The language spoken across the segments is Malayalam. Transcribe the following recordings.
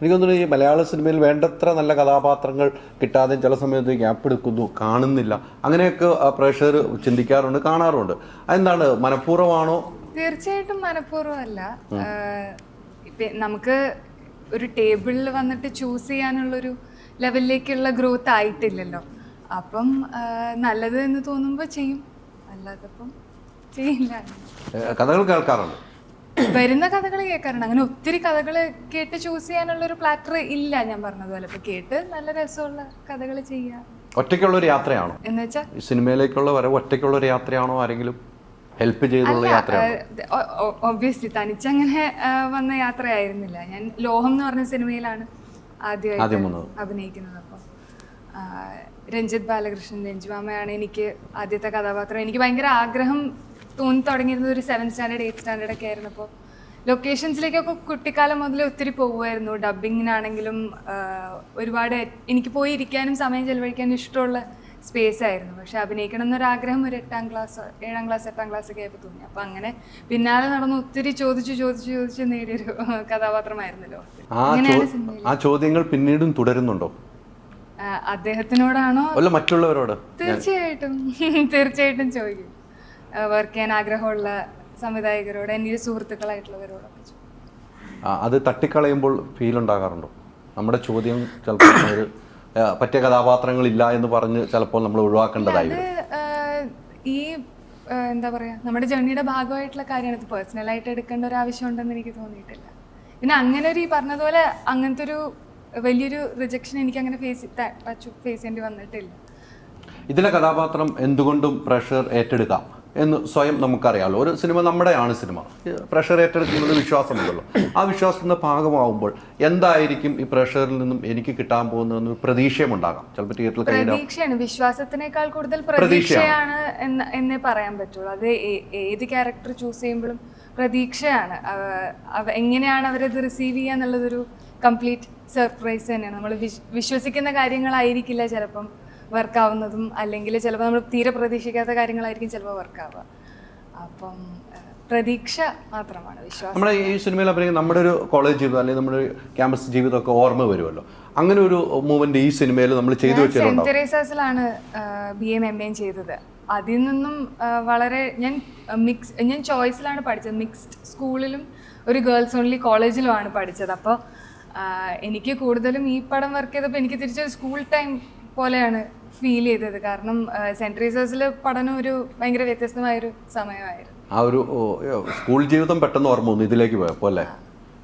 എനിക്ക് തോന്നുന്നു ഈ മലയാള സിനിമയിൽ വേണ്ടത്ര നല്ല കഥാപാത്രങ്ങൾ കിട്ടാതെ ചില സമയത്ത് ഗ്യാപ്പ് എടുക്കുന്നു കാണുന്നില്ല. അങ്ങനെയൊക്കെ പ്രേക്ഷകർ ചിന്തിക്കാറുണ്ട് കാണാറുണ്ട്. അതെന്താണ് മനഃപൂർവമാണോ? തീർച്ചയായിട്ടും മനഃപൂർവമല്ല. നമുക്ക് ഒരു ടേബിളിൽ വന്നിട്ട് ചൂസ് ചെയ്യാനുള്ളൊരു ലെവലിലേക്കുള്ള ഗ്രോത്ത് ആയിട്ടില്ലല്ലോ. അപ്പം നല്ലത് എന്ന് തോന്നുമ്പോൾ ചെയ്യും. അല്ലാതപ്പം ചെയ്യില്ല. കഥകൾ കേൾക്കാറുണ്ട്. വരുന്ന കഥകൾ കേൾക്കാറുണ്ട് അങ്ങനെ ഒത്തിരി കഥകൾ കേട്ട് ചൂസ് ചെയ്യാനുള്ള ഒരു പ്ലാറ്റർ ഇല്ല ഞാൻ പറഞ്ഞതുപോലെ. ഇപ്പൊ കേട്ട് നല്ല രസമുള്ള കഥകൾ ചെയ്യുക ഒറ്റയ്ക്കുള്ള ഒരു യാത്രയാണോ? എന്ന് വെച്ചാൽ സിനിമയിലേക്കുള്ള വരവ് ഒറ്റയ്ക്കുള്ള ഒരു യാത്രയാണോ? ആരെങ്കിലും ഹെൽപ്പ് ചെയ്തുള്ള യാത്രയാണോ? ഒബ്വിയസ്ലി തനിച്ചങ്ങനെ വന്ന യാത്രയായിരുന്നില്ല. ഞാൻ ലോഹം എന്ന് പറഞ്ഞ സിനിമയിലാണ് ആദ്യം ആദ്യമായിട്ട് അഭിനയിക്കുന്നത്. അപ്പോൾ രഞ്ജിത്ത് ബാലകൃഷ്ണൻ രഞ്ജുമാമയാണ് എനിക്ക് ആദ്യത്തെ കഥാപാത്രം. എനിക്ക് ഭയങ്കര ആഗ്രഹം തോന്നി തുടങ്ങിയിരുന്നത് ഒരു സെവൻ സ്റ്റാൻഡേർഡ് എയ്ത്ത് സ്റ്റാൻഡേർഡ് ഒക്കെ ആയിരുന്നപ്പോൾ ലൊക്കേഷൻസിലേക്കൊക്കെ കുട്ടിക്കാലം മുതൽ ഒത്തിരി പോകുമായിരുന്നു. ഡബിങ്ങിനാണെങ്കിലും ഒരുപാട് എനിക്ക് പോയി ഇരിക്കാനും സമയം ചെലവഴിക്കാനും ഇഷ്ടമുള്ള സ്പേസ് ആയിരുന്നു. പക്ഷെ അഭിനയിക്കണം എന്നൊരാഗ്രഹം ഒരു എട്ടാം ക്ലാസ് ഏഴാം ക്ലാസ് എട്ടാം ക്ലാസ് ഒക്കെ ആയപ്പോൾ തോന്നി. അപ്പം അങ്ങനെ പിന്നാലെ നടന്ന് ഒത്തിരി ചോദിച്ചു ചോദിച്ചു ചോദിച്ച് നേടിയൊരു കഥാപാത്രമായിരുന്നല്ലോ ആ അങ്ങനെയാണ് ചോദ്യങ്ങൾ പിന്നീടും തുടരുന്നുണ്ടോ? അദ്ദേഹത്തിനോടാണോ? മറ്റുള്ളവരോട്? തീർച്ചയായിട്ടും. തീർച്ചയായിട്ടും ചോദിക്കും. വർക്ക് ചെയ്യാൻ ആഗ്രഹമുള്ള സംവിധായകരോട് എന്റെ സുഹൃത്തുക്കളായിട്ടുള്ളവരോട് സുഹൃത്തുക്കളായിട്ടുള്ളവരോടൊക്കെ അത് തട്ടിക്കളയുമ്പോൾ ഫീൽ ഉണ്ടാകാറുണ്ടോ? നമ്മുടെ ചോദ്യം ചിലപ്പോൾ പറ്റിയ കഥാപാത്രങ്ങൾ ഇല്ല കഥാപാത്രങ്ങളില്ല എന്ന് പറഞ്ഞ് ചിലപ്പോൾ നമ്മൾ ഒഴിവാക്കേണ്ടതായി ഈ എന്താ പറയാ നമ്മുടെ ജേണിയുടെ ഭാഗമായിട്ടുള്ള കാര്യമാണ്. ഇത് പേഴ്സണലായിട്ട് എടുക്കേണ്ട ഒരു ആവശ്യമുണ്ടെന്ന് എനിക്ക് തോന്നിയിട്ടില്ല. പിന്നെ അങ്ങനെ ഒരു ഈ പറഞ്ഞതുപോലെ അങ്ങനത്തെ ഒരു വലിയൊരു റിജക്ഷൻ എനിക്ക് അങ്ങനെ ഫേസ് ഫേസ് ചെയ്യേണ്ടി വന്നിട്ടില്ല. ഇതിലെ കഥാപാത്രം എന്തുകൊണ്ടും പ്രഷർ ഏറ്റെടുക്കാം? എന്ന് സ്വയം നമുക്കറിയാമല്ലോ ഒരു സിനിമ നമ്മുടെയാണ് സിനിമ. പ്രഷർ ഏറ്റെടുക്കുന്നത് വിശ്വാസമുണ്ടല്ലോ. ആ വിശ്വാസത്തിന്റെ ഭാഗമാവുമ്പോൾ എന്തായിരിക്കും ഈ പ്രഷറിൽ നിന്നും എനിക്ക് കിട്ടാൻ പോകുന്നതെന്ന് പ്രതീക്ഷയും ഉണ്ടാകാം ചിലപ്പോൾ തിയേറ്ററിൽ പ്രതീക്ഷയാണ്. വിശ്വാസത്തിനേക്കാൾ കൂടുതൽ പ്രതീക്ഷയാണ്. എന്ന് എന്നേ പറയാൻ പറ്റുള്ളൂ. അത് ഏത് ക്യാരക്ടർ ചൂസ് ചെയ്യുമ്പോഴും പ്രതീക്ഷയാണ്. എങ്ങനെയാണ് അവരത് റിസീവ് ചെയ്യുക എന്നുള്ളതൊരു കംപ്ലീറ്റ് സർപ്രൈസ് തന്നെയാണ്. നമ്മൾ വിശ്വസിക്കുന്ന കാര്യങ്ങളായിരിക്കില്ല ചിലപ്പം. വർക്കാവുന്നതും അല്ലെങ്കിൽ ചിലപ്പോൾ നമ്മൾ തീരെ പ്രതീക്ഷിക്കാത്ത കാര്യങ്ങളായിരിക്കും ചിലപ്പോൾ വർക്കാവുക. അപ്പം പ്രതീക്ഷ മാത്രമാണ് വിശ്വാസം. നമ്മുടെ ഈ സിനിമയിൽ അഭിനയിക്കുന്ന നമ്മുടെ ഒരു കോളേജ് ജീവിതം അല്ലെങ്കിൽ നമ്മുടെ ക്യാമ്പസ് ജീവിതമൊക്കെ ഓർമ്മ വരുമല്ലോ. അങ്ങനെ ഒരു മൂവ്മെന്റ് ഈ സിനിമയിൽ നമ്മൾ ചെയ്തു വെച്ചിട്ടുണ്ട്? തെരേസാസിലാണ് ബി എം എം എയും ചെയ്തത്. അതിൽ നിന്നും വളരെ ഞാൻ മിക്സ് ഞാൻ ചോയ്സിലാണ് പഠിച്ചത്. മിക്സ്ഡ് സ്കൂളിലും ഒരു ഗേൾസ് ഓൺലി കോളേജിലുമാണ് പഠിച്ചത്. അപ്പോൾ എനിക്ക് കൂടുതലും ഈ പടം വർക്ക് ചെയ്തപ്പോൾ എനിക്ക് തിരിച്ചൊരു സ്കൂൾ ടൈം പോലെയാണ് ഫീൽ ചെയ്തത്. കാരണം സെന്റ് റീസേഴ്സിൽ പഠനം ഒരു ഭയങ്കര വ്യത്യസ്തമായൊരു സമയമായിരുന്നു. ആ ഒരു സ്കൂൾ ജീവിതം പെട്ടെന്ന് ഓർമ്മ വന്നു. ഇതിലേക്ക് പോയപ്പോ അല്ലേ?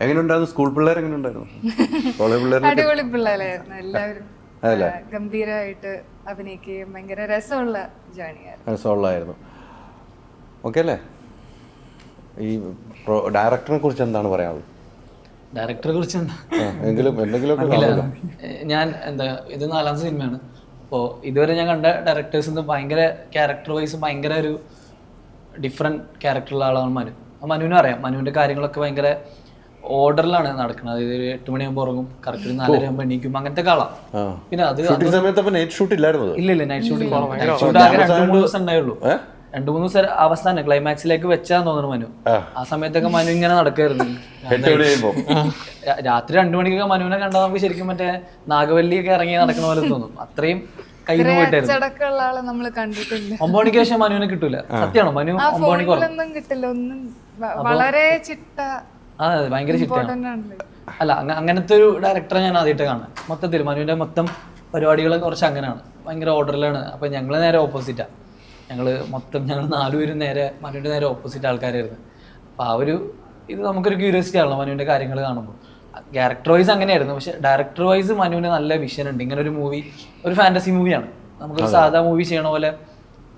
എങ്ങനെയുണ്ടായിരുന്നു? സ്കൂൾ പിള്ളേർ എങ്ങനെയുണ്ടായിരുന്നു? കോളേജ് പിള്ളേർ അടിപൊളി പിള്ളേരായിരുന്നു. എല്ലാവരും ഗംഭീരമായിട്ട് അഭിനയിക്കുകയും ഭയങ്കര രസമുള്ള ജേണിയായിരുന്നു രസമുള്ളതായിരുന്നു. ഓക്കെ അല്ലേ? ഈ ഡയറക്ടറിനെ കുറിച്ച് എന്താണ് പറയാനുള്ളത്? ഡയറക്ടറെ കുറിച്ച് എങ്കിലും ഞാൻ എന്താ ഇത് നാലാം സിനിമയാണ്. അപ്പോൾ ഇതുവരെ ഞാൻ കണ്ട ഡയറക്ടേഴ്സ് ഭയങ്കര ക്യാരക്ടർ വൈസ് ഭയങ്കര ഒരു ഡിഫറെന്റ് ക്യാരക്ടറുള്ള ആളാണ് മനു. ആ മനുവിനും അറിയാം. മനുവിന്റെ കാര്യങ്ങളൊക്കെ ഭയങ്കര ഓർഡറിലാണ് നടക്കുന്നത്. അതായത് ഒരു എട്ട് മണിയാകുമ്പോൾ ഉറങ്ങും കറക്റ്റ് നാലര ആകുമ്പോൾ എണീക്കും അങ്ങനത്തെ കാളാം പിന്നെ അത് സമയത്ത് നൈറ്റ് ഷൂട്ട് ഇല്ലായിരുന്നു ഇല്ല ഇല്ല. നൈറ്റ് ഷൂട്ട് നൈറ്റ് ഷൂട്ട് ആകെ രണ്ട് മൂന്ന് ദിവസം ഉണ്ടായുള്ളൂ? രണ്ട് മൂന്ന് ദിവസം അവസാനം ക്ലൈമാക്സിലേക്ക് വെച്ചാന്ന് തോന്നുന്നു മനു. ആ. സമയത്തൊക്കെ മനു ഇങ്ങനെ നടക്കായിരുന്നു. രാത്രി രണ്ടു മണിക്കൊക്കെ മനുവിനെ കണ്ടാൽ നമുക്ക് ശരിക്കും മറ്റേ നാഗവല്ലി ഒക്കെ ഇറങ്ങി നടക്കുന്ന പോലെ തോന്നും. അത്രയും പോയിട്ടായിരുന്നു. ഒമ്പത് മണിക്ക് ശേഷം മനുവിനെ കിട്ടൂല. സത്യമാണോ മനു ഒമ്പത് മണിക്ക് കിട്ടില്ല. ഒന്നും വളരെ ചിട്ട അതെ ഭയങ്കര ചിട്ടയാണ്. അല്ല അങ്ങനത്തെ ഒരു ഡയറക്ടറെ ഞാൻ ആദ്യമായിട്ട് കാണാം. മൊത്തത്തിൽ മനുവിന്റെ മൊത്തം പരിപാടികളൊക്കെ കുറച്ച് അങ്ങനെയാണ്. ഭയങ്കര ഓർഡറിലാണ് അപ്പൊ ഞങ്ങൾ നേരെ ഓപ്പോസിറ്റാ ഞങ്ങൾ മൊത്തം ഞങ്ങൾ നാലുപേരും നേരെ മനുവിന്റെ നേരെ ഓപ്പോസിറ്റ് ആൾക്കാരായിരുന്നു. അപ്പോൾ ആ ഒരു ഇത് നമുക്കൊരു ക്യൂരിയോസിറ്റി ആണല്ലോ മനുവിന്റെ കാര്യങ്ങൾ കാണുമ്പോൾ ക്യാരക്ടർ വൈസ് അങ്ങനെയായിരുന്നു. പക്ഷെ ഡയറക്ടർ വൈസ് മനുവിന് നല്ല വിഷൻ ഉണ്ട്. ഇങ്ങനെ ഒരു മൂവി ഒരു ഫാന്റസി മൂവിയാണ് നമുക്കൊരു സാധാ മൂവി ചെയ്യണ പോലെ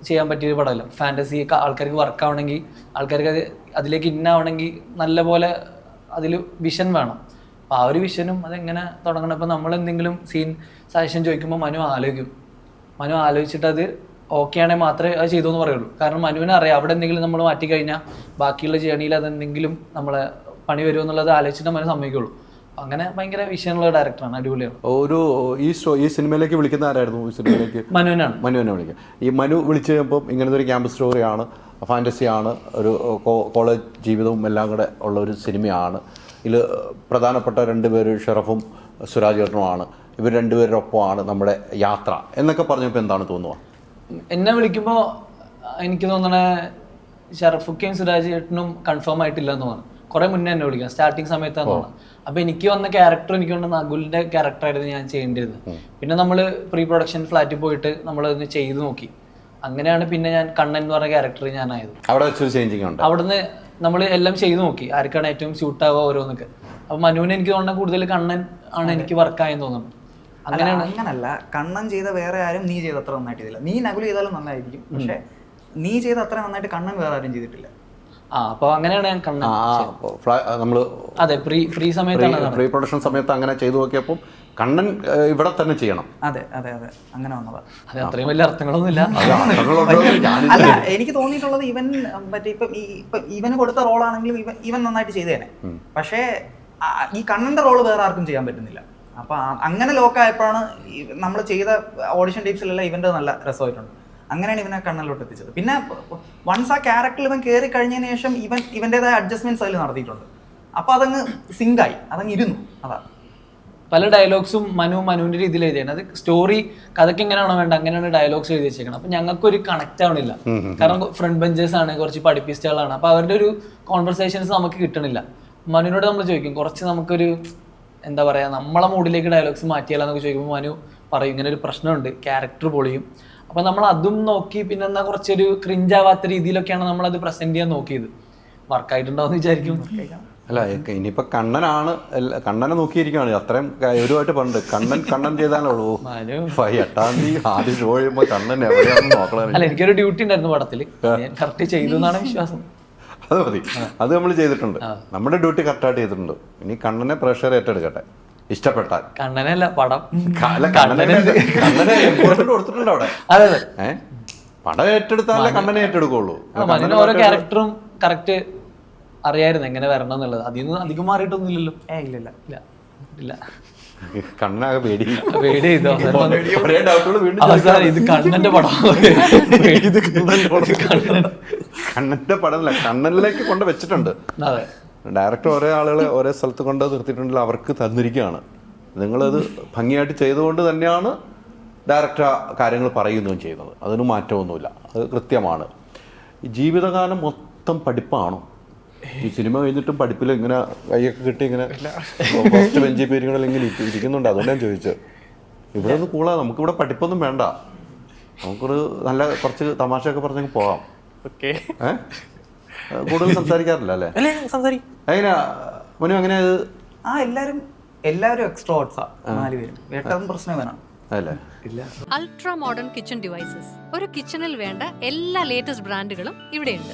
ചെയ്യാൻ പറ്റിയ ഒരു പടമല്ല. ഫാന്റസി ആൾക്കാർക്ക് വർക്ക് ആവണമെങ്കിൽ ആൾക്കാർക്ക് അത് അതിലേക്ക് ഇന്നാവണമെങ്കിൽ നല്ല പോലെ അതിൽ വിഷൻ വേണം. അപ്പോൾ ആ ഒരു വിഷനും അതെങ്ങനെ തുടങ്ങണം? ഇപ്പോൾ നമ്മൾ എന്തെങ്കിലും സീൻ സജഷൻ ചോദിക്കുമ്പോൾ മനു ആലോചിക്കും. മനു ആലോചിച്ചിട്ട് അത് ഓക്കെ ആണെങ്കിൽ മാത്രമേ അത് ചെയ്തു എന്ന് പറയുള്ളൂ. കാരണം മനുവിനെ അറിയാം അവിടെ എന്തെങ്കിലും നമ്മൾ മാറ്റി കഴിഞ്ഞാൽ ബാക്കിയുള്ള ജേണിയിൽ അതെന്തെങ്കിലും നമ്മളെ പണി വരുമോ എന്നുള്ളത് ആലോചിച്ചിട്ട് മനു സമ്മതിക്കുള്ളൂ. അങ്ങനെ ഭയങ്കര വിഷയമുള്ള ഡയറക്ടറാണ് അടിപൊളിയാണ്. ഒരു ഈ ഷോ ഈ സിനിമയിലേക്ക് വിളിക്കുന്ന ആരായിരുന്നു ഈ സിനിമയിലേക്ക്? മനുവിനാണ്. മനുവിനെ വിളിക്കുക ഈ മനു വിളിച്ചു കഴിയുമ്പോൾ ഇങ്ങനത്തെ ഒരു ക്യാമ്പസ് സ്റ്റോറിയാണ് ഫാന്റസിയാണ് ഒരു കോളേജ് ജീവിതവും എല്ലാം കൂടെ ഉള്ള ഒരു സിനിമയാണ്. ഇതിൽ പ്രധാനപ്പെട്ട രണ്ട് പേര് ഷെറഫും സുരാജ് ചേട്ടനുമാണ് ഇവർ രണ്ടുപേരുടെ ഒപ്പമാണ് നമ്മുടെ യാത്ര. എന്നൊക്കെ പറഞ്ഞപ്പോൾ എന്താണ് തോന്നുക? എന്നെ വിളിക്കുമ്പോൾ എനിക്ക് തോന്നണ ഷറഫുക്കയും സുരാജ് ഏട്ടനും കൺഫേം ആയിട്ടില്ല എന്ന് തോന്നുന്നു. കുറെ മുന്നേ എന്നെ വിളിക്കാം സ്റ്റാർട്ടിങ് സമയത്താണ് തോന്നുന്നത് അപ്പൊ എനിക്ക് വന്ന ക്യാരക്ടർ എനിക്ക് കൊണ്ട് നകുലിന്റെ ക്യാരക്ടറായിരുന്നു ഞാൻ ചെയ്യേണ്ടിയത് പിന്നെ നമ്മൾ പ്രീ പ്രൊഡക്ഷൻ ഫ്ലാറ്റിൽ പോയിട്ട് നമ്മൾ അതിന് ചെയ്തു നോക്കി. അങ്ങനെയാണ് പിന്നെ ഞാൻ കണ്ണൻ എന്ന് പറഞ്ഞ ക്യാരക്ടർ ഞാനായത്. അവിടെ വെച്ചൊരു ചേഞ്ചിങ് ഉണ്ട്. അവിടുന്ന് നമ്മൾ എല്ലാം ചെയ്തു നോക്കി. ആർക്കാണ് ഏറ്റവും സ്യൂട്ട് ആവുക ഓരോന്നൊക്കെ. അപ്പൊ മനുവിന് എനിക്ക് തോന്നുന്ന കൂടുതൽ കണ്ണൻ ആണ് എനിക്ക് വർക്കായെന്ന് തോന്നുന്നു. അല്ല, അങ്ങനല്ല. കണ്ണൻ ചെയ്ത വേറെ ആരും നീ ചെയ്ത അത്ര നന്നായിട്ട് ചെയ്തില്ല. നീ നകുൽ ചെയ്താലും നന്നായിരിക്കും. പക്ഷെ നീ ചെയ്ത അത്ര നന്നായിട്ട് കണ്ണൻ വേറെ ആരും ചെയ്തിട്ടില്ല. ആ അപ്പോൾ അങ്ങനെയാണ് ഞാൻ കണ്ണൻ നമ്മൾ അതെ പ്രീ ഫ്രീ സമയത്താണ് പ്രീ പ്രൊഡക്ഷൻ സമയത്ത് അങ്ങനെ ചെയ്തു നോക്കിയപ്പോൾ കണ്ണൻ ഇവിടെ തന്നെ ചെയ്യണം. അതെ അതെ അതെ. അങ്ങനെ വന്നതാ. അത് അത്രയും വലിയ അല്ല എനിക്ക് തോന്നിയിട്ടുള്ളത് ഇവൻ മറ്റേ ഇപ്പം ഇവന് കൊടുത്ത റോളാണെങ്കിലും ഇവൻ ഇവൻ നന്നായിട്ട് ചെയ്തേനെ. പക്ഷേ ഈ കണ്ണന്റെ റോൾ വേറെ ആർക്കും ചെയ്യാൻ പറ്റുന്നില്ല. അപ്പൊ ആ- അങ്ങനെ ലോക്കായപ്പോഴാണ് നമ്മൾ ചെയ്ത ഓഡിഷൻ ടീപ്സിലെല്ലാം ഇവന്റ് നല്ല രസമായിട്ടുണ്ട്. അങ്ങനെയാണ് ഇവനെ കണ്ണിലോട്ട് എത്തിച്ചത്. പിന്നെ വൺസ് ആ ക്യാരക്ടറിൽ ഇവൻ കയറി കഴിഞ്ഞതിന് ശേഷം ഇവൻ ഇവന്റേതായ അഡ്ജസ്റ്റ്മെന്റ്സ് അതിൽ നടത്തിയിട്ടുണ്ട്. അപ്പൊ അതങ്ങ് സിങ്കായി അതങ്ങ് ഇരുന്നു അതാ. പല ഡയലോഗ്സും മനു മനുവിന്റെ രീതിയിൽ എഴുതിയാണ് അത് സ്റ്റോറി കഥയ്ക്ക് എങ്ങനെയാണോ വേണ്ട അങ്ങനെയാണ് ഡയലോഗ്സ് എഴുതി വെച്ചേക്കണം അപ്പൊ ഞങ്ങൾക്കൊരു കണക്റ്റ് ആവണില്ല. കാരണം ഫ്രണ്ട് ബെഞ്ചേഴ്സ് ആണ് കുറച്ച് പഠിപ്പിസ്റ്റുകളാണ് അപ്പൊ അവരുടെ ഒരു കോൺവെർസേഷൻസ് നമുക്ക് കിട്ടണില്ല. മനുവിനോട് നമ്മൾ ചോദിക്കും കുറച്ച് നമുക്കൊരു എന്താ പറയുക നമ്മളെ മൂഡിലേക്ക് ഡയലോഗ്സ് മാറ്റിയാലെന്നൊക്കെ ചോദിക്കുമ്പോൾ മനു പറയും ഇങ്ങനെ ഒരു പ്രശ്നമുണ്ട് ക്യാരക്ടർ പൊളിയും. അപ്പോൾ നമ്മൾ അതും നോക്കി പിന്നെ എന്നാൽ കുറച്ചൊരു ക്രിഞ്ചാവാത്ത രീതിയിലൊക്കെയാണ് നമ്മൾ അത് പ്രസന്റ് ചെയ്യാൻ നോക്കിയത്. വർക്കായിട്ടുണ്ടാവും വിചാരിക്കും. അല്ല ഇനിയിപ്പോ കണ്ണനാണ് കണ്ണനെ നോക്കിയിരിക്കുകയാണ്. അത്രയും ഒരുമായിട്ട് പണ്ട് കണ്ണൻ കണ്ണൻ ചെയ്താലുള്ളൂ മനു. എട്ടാം തീയതി ആദ്യം ഷോ ചെയ്യുമ്പോൾ കണ്ണൻ എവിടെയാണെന്ന് നോക്കണം. അല്ല എനിക്കൊരു ഡ്യൂട്ടി ഉണ്ടായിരുന്നു പടത്തിൽ ഞാൻ കറക്റ്റ് ചെയ്തു എന്നാണ് വിശ്വാസം. അത് മതി. അത് നമ്മൾ ചെയ്തിട്ടുണ്ട്. നമ്മുടെ ഡ്യൂട്ടി കറക്റ്റായിട്ട് ചെയ്തിട്ടുണ്ട്. ഇനി കണ്ണനെ പ്രഷർ ഏറ്റെടുക്കട്ടെ. ഇഷ്ടപ്പെട്ടാൽ. കണ്ണനല്ല പടം. കൊടുത്തിട്ടുണ്ട് അവിടെ. അതെ അതെ. പടം ഏറ്റെടുത്താലേ കണ്ണനെ ഏറ്റെടുക്കുള്ളൂ. ഓരോ ക്യാരക്ടറും കറക്റ്റ് അറിയായിരുന്നു എങ്ങനെ വരണം എന്നുള്ളത്. അതിൽ നിന്ന് അധികം മാറിയിട്ടൊന്നും ഇല്ലല്ലോ ഏ ഇല്ല ഇല്ല. ഇല്ല. ഇല്ല. കണ്ണാകെ പേടി. പേടി ചെയ്തു അവസാനം വന്ന് ഒരേ ഡൗട്ടുകൾ ഇത് കണ്ണന്റെ പടം. ഇത് കണ്ണൻ കണ്ണന്റെ പടമല്ല കണ്ണനിലേക്ക് കൊണ്ട് വെച്ചിട്ടുണ്ട്. ഡയറക്ടർ ഓരോ ആളുകളെ ഓരോ സ്ഥലത്ത് കൊണ്ട് നിർത്തിയിട്ടുണ്ടെങ്കിൽ അവർക്ക് തന്നിരിക്കുകയാണ്. നിങ്ങളത് ഭംഗിയായിട്ട് ചെയ്തുകൊണ്ട് തന്നെയാണ് ഡയറക്ടർ കാര്യങ്ങൾ പറയുകയും ചെയ്യുന്നത്. അതിന് മാറ്റമൊന്നുമില്ല. അത് കൃത്യമാണ്. ജീവിതകാലം മൊത്തം പഠിപ്പാണോ? ഈ സിനിമ കഴിഞ്ഞിട്ടും പഠിപ്പിൽ ഇങ്ങനെ കൈയൊക്കെ കിട്ടി ഇങ്ങനെ ഫസ്റ്റ് ബെഞ്ചിൽ പേരുകളിൽ ഇങ്ങനെ ഇരി- ഇരിക്കുന്നുണ്ട്. അതുകൊണ്ട് ഞാൻ ചോദിച്ചത് ഇവിടെ ഒന്ന് കൂളാ നമുക്കിവിടെ പഠിപ്പൊന്നും വേണ്ട. നമുക്കൊരു നല്ല കുറച്ച് തമാശയൊക്കെ പറഞ്ഞങ്ങ് പോകാം. കൂടുതൽ സംസാരിക്കാറില്ല അല്ലേ? എങ്ങനെയാ മനു എങ്ങനെയാ ഇത്? ആ എല്ലാരും എല്ലാവരും എക്സ്ട്രോട്സാ നാല് പേരും. വേട്ടതും പ്രശ്നം അൾട്രാ മോഡേൺ കിച്ചൺ ഡിവൈസസ് ഒരു കിച്ചണിൽ വേണ്ട എല്ലാ ലേറ്റസ്റ്റ് ബ്രാൻഡുകളും ഇവിടെയുണ്ട്.